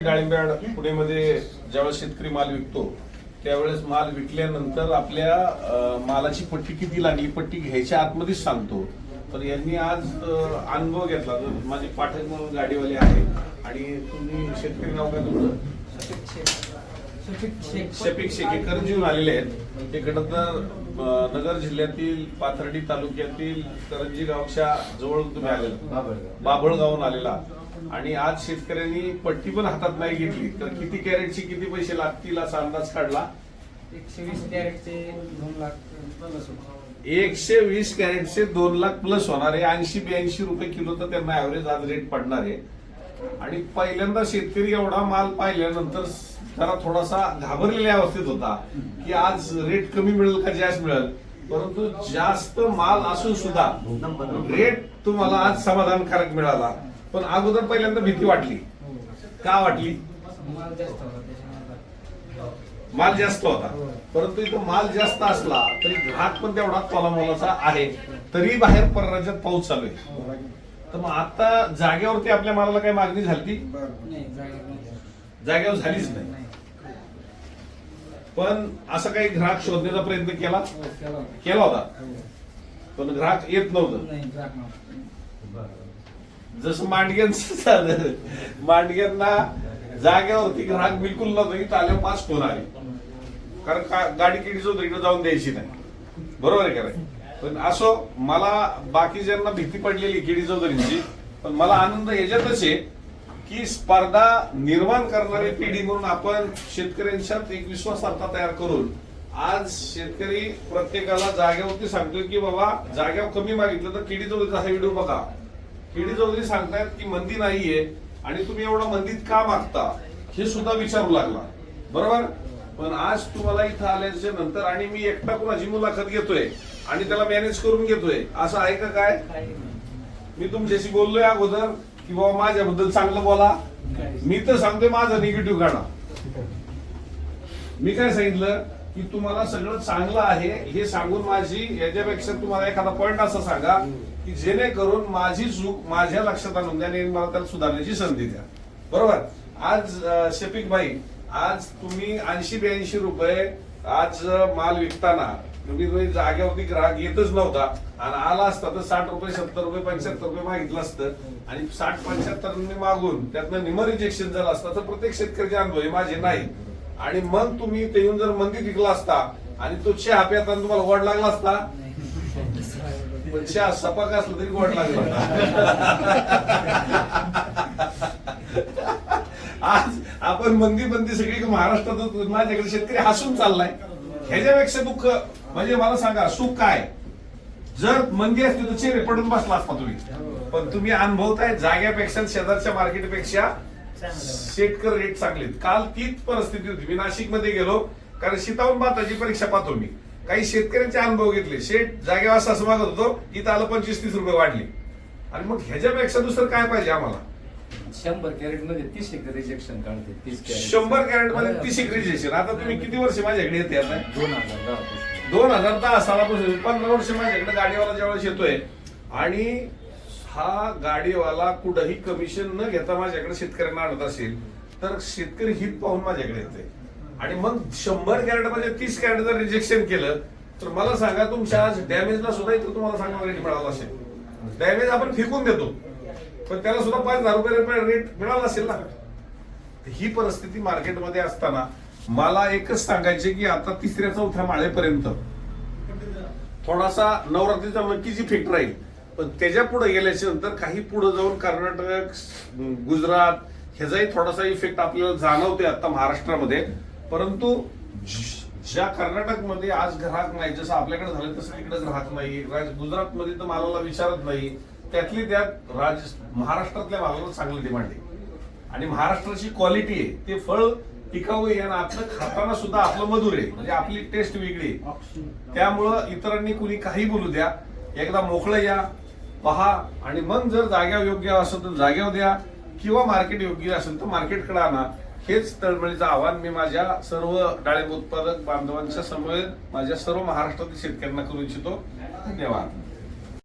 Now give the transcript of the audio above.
डाळिंब्याड पुणेमध्ये ज्यावेळेस शेतकरी माल विकतो त्यावेळेस माल विकल्यानंतर आपल्या मालाची पट्टी किती लागली पट्टी घ्यायच्या आतमध्येच सांगतो. तर यांनी आज अनुभव घेतला. माझे पाठक म्हणून गाडीवाले आहे आणि तुम्ही शेतकरी नाव काय तुमचं? शफिक शेख हे करंजीहून आलेले आहेत. ते तर नगर जिल्ह्यातील पाथर्डी तालुक्यातील करंजी गावच्या जवळ तुम्ही आले बाभळगावून आलेला. आणि आज शेतकऱ्यांनी पट्टी पण हातात नाही घेतली. तर किती कॅरेटची किती पैसे लागतील असा अंदाज काढला? एकशे वीस कॅरेटचे दोन लाख. एकशे वीस कॅरेटचे दोन लाख प्लस होणार आहे. ऐंशी ब्याऐंशी रुपये किलो तर त्यांना ऍव्हरेज आज रेट पडणार आहे. आणि पहिल्यांदा शेतकरी एवढा माल पाहिल्यानंतर जरा थोडासा घाबरलेल्या अवस्थेत होता की आज रेट कमी मिळेल का जास्त मिळेल? परंतु जास्त माल असून सुद्धा रेट तुम्हाला आज समाधानकारक मिळाला. पण अगोदर पहिल्यांदा भीती वाटली. का वाटली? माल जास्त होता. त्याच्यानंतर माल जास्त होता परंतु इथं माल जास्त असला तरी ग्राहक पण तेवढा तोलामोलाचा आहे. तरी बाहेर परराज्यात पाऊस चालू आहे. तर मग आता जागेवरती आपल्या मालाला काही मागणी झाली नाही. जागेवर झालीच नाही. पण असं काही ग्राहक शोधण्याचा प्रयत्न केला हो, केला होता. केला होता. पण ग्राहक येत नव्हतं. जसं मांडग्यांचं झालं मांडग्यांना जागेवरती ग्राहक बिलकुल नव्हतं आल्यावर पाच फोन आले कारण का गाडी किडी चौधरीकडे जाऊन द्यायची नाही बरोबर आहे का? पण असो मला बाकीच्यांना भीती पडलेली किडी चौधरींची पण मला आनंद याच्यातच आहे की स्पर्धा निर्माण करणारी पिढी म्हणून आपण शेतकऱ्यांच्यात एक विश्वासार्हता तयार करून आज शेतकरी प्रत्येकाला जागेवरती सांगतोय की बाबा जाग्यावर कमी मागितलं तर किडी चौधरीचा हा व्हिडिओ बघा. किडी चौधरी सांगतायत की मंदी नाहीये आणि तुम्ही एवढा मंदीत का मागता? हे सुद्धा विचारू लागला. बरोबर? पण आज तुम्हाला इथं आल्याच्यानंतर आणि मी एकटा कुणाची मुलाखत घेतोय आणि त्याला मॅनेज करून घेतोय. असं आहे का काय. मी तुमच्याशी बोललोय अगोदर. की बाबा माझ्याबद्दल चांगलं बोला. मी तर सांगतोय माझं निगेटिव्ह काढा मी काय सांगितलं? की तुम्हाला सगळं चांगलं आहे हे सांगून माझी याच्यापेक्षा तुम्हाला एखादा पॉईंट असा सांगा की जेणेकरून माझी चूक माझ्या लक्षात आणून द्या आणि मला त्याला सुधारण्याची संधी द्या. बरोबर? आज शफिक भाई आज तुम्ही ऐंशी ब्याऐंशी रुपये आज माल विकताना तुम्ही जाग्यावरती जागेवरती ग्राहक येतच नव्हता. आणि आला असता तर साठ रुपये सत्तर रुपये पंच्याहत्तर रुपये मागितलं असतं. आणि साठ पंच्याहत्तर मागून त्यातनं निम रिजेक्शन झालं असतं तर प्रत्येक शेतकऱ्याचे अनुभव आहे, माझे नाही. आणि मग तुम्ही ते येऊन जर मंदी विकला असता आणि तो चहा पिताना तुम्हाला गोड लागला असता? पण चहा सपाक असला तरी गोड लागला आज आपण मंदी मंदी सगळी महाराष्ट्रात माझ्याकडे शेतकरी हसून चाललाय. ह्याच्यापेक्षा दुःख म्हणजे मला सांगा सुख काय? जर मंदी असती तर चेहरे पडून बसला असता तुम्ही. पण तुम्ही अनुभवताय जाग्यापेक्षा शेजारच्या मार्केटपेक्षा शेतकर रेट चांगले काल तीच परिस्थिती होती. मी नाशिकमध्ये गेलो कारण शीतावून भाताची परीक्षा पाहतो मी. काही शेतकऱ्यांचे अनुभव घेतले. शेत जागेवर असं असं मागत होतो इथं आलं पंचवीस तीस रुपये वाढले. आणि मग ह्याच्यापेक्षा दुसरं काय पाहिजे आम्हाला? शंभर कॅरेटमध्ये तीस एक रिजेक्शन काढते तीस कॅरेट. शंभर कॅरेटमध्ये तीस एक रिजेक्शन आता तुम्ही किती वर्ष माझ्याकडे येते आता? दोन हजार दहा पासून. दोन हजार दहा सालापासून पंधरा वर्ष माझ्याकडे गाडीवाला ज्यावेळेस येतोय आणि हा गाडीवाला कुठंही कमिशन न घेता माझ्याकडे शेतकऱ्यांना आणत असेल तर शेतकरी हित पाहून माझ्याकडे येते आणि मग शंभर कॅरेटमध्ये तीस कॅरेट जर रिजेक्शन केलं तर मला सांगा तुमच्या आज डॅमेजला सुद्धा इथं तुम्हाला सांगा रेट मिळाला असेल. डॅमेज आपण फेकून देतो. पण त्याला सुद्धा पाच हजार रुपये रेट मिळाला असेल ना. ही परिस्थिती मार्केटमध्ये असताना मला एकच सांगायचे की आता तिसऱ्या चौथ्या माळेपर्यंत थोडासा नवरात्रीचा नक्कीच इफेक्ट राहील पण त्याच्या पुढे गेल्याच्यानंतर काही पुढे जाऊन कर्नाटक गुजरात ह्याचाही थोडासा इफेक्ट आपल्याला जाणवते आता महाराष्ट्रामध्ये. परंतु ज्या कर्नाटकमध्ये आज ग्राहक नाही जसं आपल्याकडे झालं तसं इकडे ग्राहक नाही गुजरातमध्ये तर मालाला विचारत नाही. त्यातली त्यात राज महाराष्ट्रातल्या मालाला चांगलं डिमांड आहे. आणि महाराष्ट्राची क्वालिटी आहे. ते फळ टिकाऊ आहे आणि आपलं खाताना सुद्धा आपलं मधुर आहे. म्हणजे आपली टेस्ट वेगळी आहे. त्यामुळं इतरांनी कुणी काही बोलू द्या. एकदा मोकळं या पहा. आणि मग जर जाग्यावर योग्य असेल तर जाग्यावर द्या. किंवा मार्केट योग्य असेल तर मार्केटकडे आणा. हेच तळमळीचं आव्हान मी माझ्या सर्व डाळिंब उत्पादक बांधवांच्या समोर माझ्या सर्व महाराष्ट्रातील शेतकऱ्यांना करू इच्छितो. धन्यवाद.